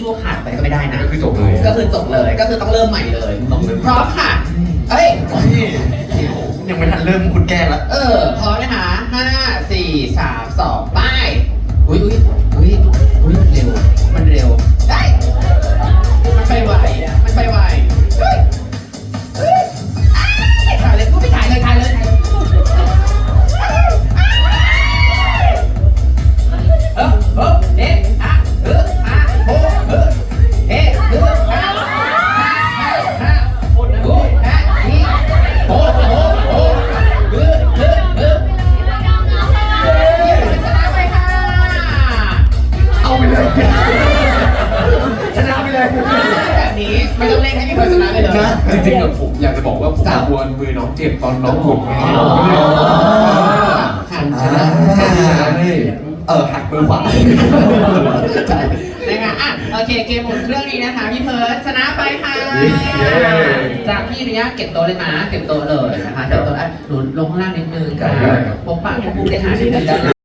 ชั่วขาดไปก็ไม่ได้นะ ก็คือจบเลยก็คือจบเลย ก็คือต้องเริ่มใหม่เลยพร้อมค่ะ เอ้ย ยังไม่ทันเริ่มคุณแก้ละ เออ พร้อมนะคะห้าสี่สามสองไปอุ้ ชนะไปเลยแบบนี้ไม่ต้องเล่นให้พี่เพิร์ลชนะไปเลยนะจริงๆอะผมอยากจะบอกว่าผมจ้ะกลัวมือน้องเจ็บตอนน้องหกไงหันชชนะนะเออหักมือขวานะคะอะโอเคเกมหมุนเครื่องนี้นะคะพี่เพิร์ลชนะไปค่ะเย้จากพี่อนุญาตเก็บโต๊ะเลยนะเก็บโต๊ะเลยนะคะเดี๋ยวโต๊ะอะหนูลงข้างล่างนิดนึงค่ะพบปะพบผู้บริหารนิดนึงด้านหลัง